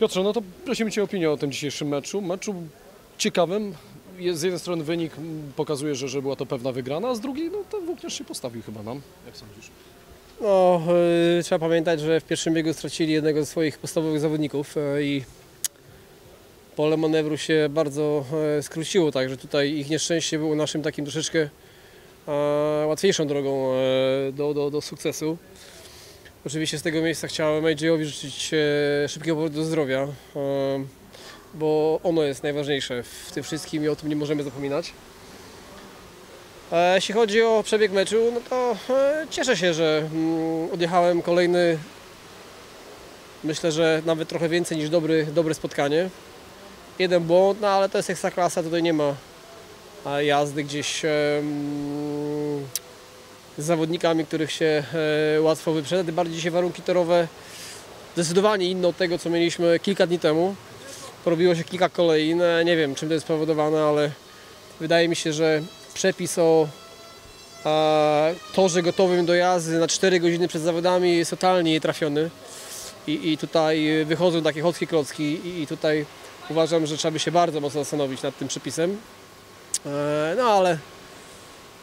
Piotrze, no to prosimy Cię o opinię o tym dzisiejszym meczu. Meczu ciekawym. Z jednej strony wynik pokazuje, że, że była to pewna wygrana, a z drugiej no, ten włókniarz się postawił chyba nam. Jak sądzisz? No, y, trzeba pamiętać, że w pierwszym biegu stracili jednego ze swoich podstawowych zawodników y, i pole manewru się bardzo y, skróciło, także tutaj ich nieszczęście było naszym takim troszeczkę e, łatwiejszą drogą e, do, do, do sukcesu. Oczywiście z tego miejsca chciałem AJ-owi życzyć e, szybkiego powrotu do zdrowia, e, bo ono jest najważniejsze w tym wszystkim i o tym nie możemy zapominać. E, Jeśli chodzi o przebieg meczu, no to cieszę się, że mm, odjechałem kolejny, myślę, że nawet trochę więcej niż dobry, dobre spotkanie. Jeden błąd, no ale to jest ekstraklasa, tutaj nie ma jazdy gdzieś z zawodnikami, których się e, łatwo wyprzedza. Tym bardziej dzisiaj warunki torowe zdecydowanie inne od tego, co mieliśmy kilka dni temu. Porobiło się kilka kolejn, e, nie wiem czym to jest spowodowane, ale wydaje mi się, że przepis o torze gotowym do jazdy na 4 godziny przed zawodami jest totalnie nietrafiony. I, I tutaj wychodzą takie chodzkie klocki i, i tutaj uważam, że trzeba by się bardzo mocno zastanowić nad tym przepisem. E, no ale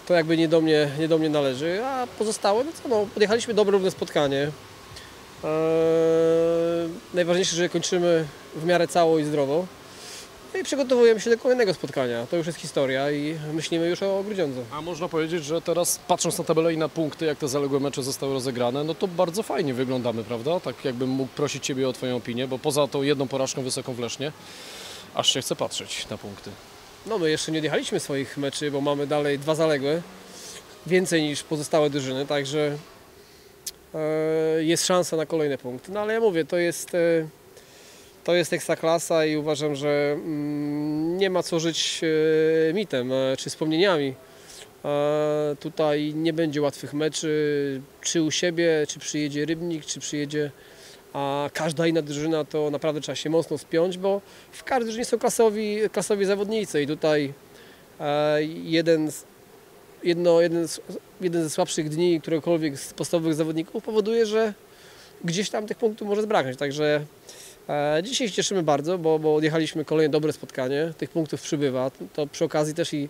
to jakby nie do mnie, nie do mnie należy. A pozostałe, no co no, podjechaliśmy dobre, równe spotkanie. E, najważniejsze, że kończymy w miarę cało i zdrowo. No i przygotowujemy się do kolejnego spotkania. To już jest historia i myślimy już o Grudziądzu. A można powiedzieć, że teraz patrząc na tabelę i na punkty, jak te zaległe mecze zostały rozegrane, no to bardzo fajnie wyglądamy, prawda? Tak jakbym mógł prosić Ciebie o Twoją opinię, bo poza tą jedną porażką wysoką w Lesznie, aż się chce patrzeć na punkty. No my jeszcze nie odjechaliśmy swoich meczy, bo mamy dalej dwa zaległe. Więcej niż pozostałe drużyny, także e, jest szansa na kolejne punkty. No ale ja mówię, to jest, e, to jest ekstraklasa i uważam, że mm, nie ma co żyć e, mitem czy wspomnieniami. Tutaj nie będzie łatwych meczy, czy u siebie, czy przyjedzie Rybnik, czy przyjedzie a każda inna drużyna to naprawdę trzeba się mocno spiąć, bo w każdej drużynie są klasowi, klasowi zawodnicy i tutaj e, jeden, z, jedno, jeden, z, jeden ze słabszych dni któregokolwiek z podstawowych zawodników powoduje, że gdzieś tam tych punktów może zbraknąć. Także e, dzisiaj się cieszymy bardzo, bo, bo odjechaliśmy kolejne dobre spotkanie, tych punktów przybywa, to przy okazji też i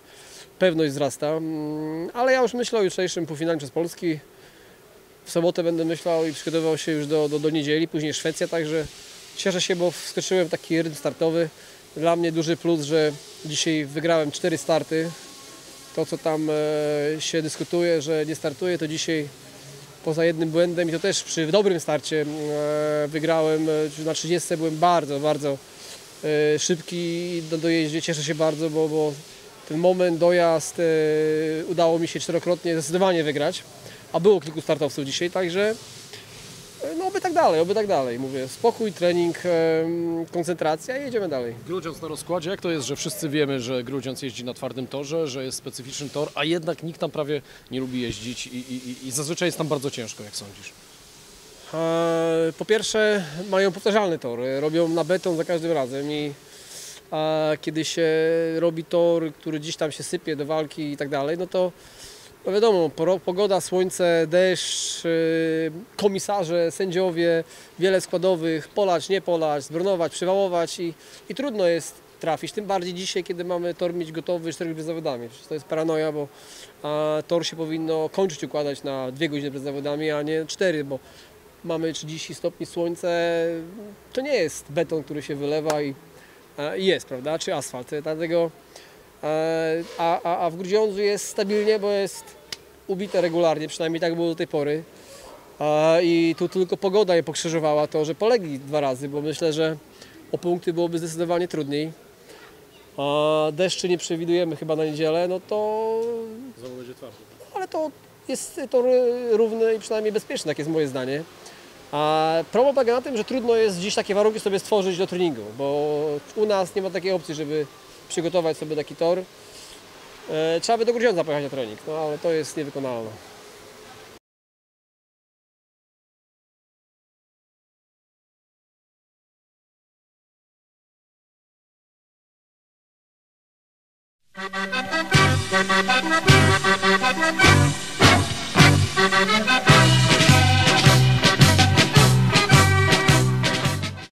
pewność wzrasta, Mm, ale ja już myślę o jutrzejszym półfinale przez Polski. W sobotę będę myślał i przygotowywał się już do, do, do niedzieli, później Szwecja, także cieszę się, bo wskoczyłem w taki rytm startowy. Dla mnie duży plus, że dzisiaj wygrałem cztery starty. To, co tam e, się dyskutuje, że nie startuję, to dzisiaj poza jednym błędem i to też przy dobrym starcie e, wygrałem, e, na 30 byłem bardzo, bardzo szybki do dojeździe. Cieszę się bardzo, bo, bo ten moment, dojazd udało mi się czterokrotnie zdecydowanie wygrać a było kilku startowców dzisiaj, także e, no oby tak dalej, oby tak dalej. Mówię, spokój, trening, em, koncentracja i jedziemy dalej. Grudziądz na rozkładzie, jak to jest, że wszyscy wiemy, że Grudziądz jeździ na twardym torze, że jest specyficzny tor, a jednak nikt tam prawie nie lubi jeździć i, i, i- zazwyczaj jest tam bardzo ciężko, jak sądzisz? E, Po pierwsze mają powtarzalny tor, e, robią na beton za każdym razem i a kiedy się robi tor, który gdzieś tam się sypie do walki i tak dalej, no to no wiadomo, pogoda, słońce, deszcz, y, komisarze, sędziowie, wiele składowych, polać, nie polać, zbronować, przywałować i, i trudno jest trafić. Tym bardziej dzisiaj, kiedy mamy tor mieć gotowy 4 przed zawodami. To jest paranoja, bo a, tor się powinno kończyć układać na 2 godziny przed zawodami, a nie 4, bo mamy 30 stopni słońce. To nie jest beton, który się wylewa i, a, jest, prawda, czy asfalt. Dlatego E, A, a, a w Grudziądzu jest stabilnie, bo jest ubite regularnie, przynajmniej tak było do tej pory. I tu tylko pogoda je pokrzyżowała to, że polegli dwa razy, bo myślę, że o punkty byłoby zdecydowanie trudniej. A Deszczy nie przewidujemy chyba na niedzielę, no to... Znowu będzie twardy. Ale to jest tor równy i przynajmniej bezpieczny, takie jest moje zdanie. A problem polega na tym, że trudno jest dziś takie warunki sobie stworzyć do treningu, bo u nas nie ma takiej opcji, żeby przygotować sobie taki tor. E, Trzeba by do Grudziądza pojechać na trening, no ale to jest niewykonalne.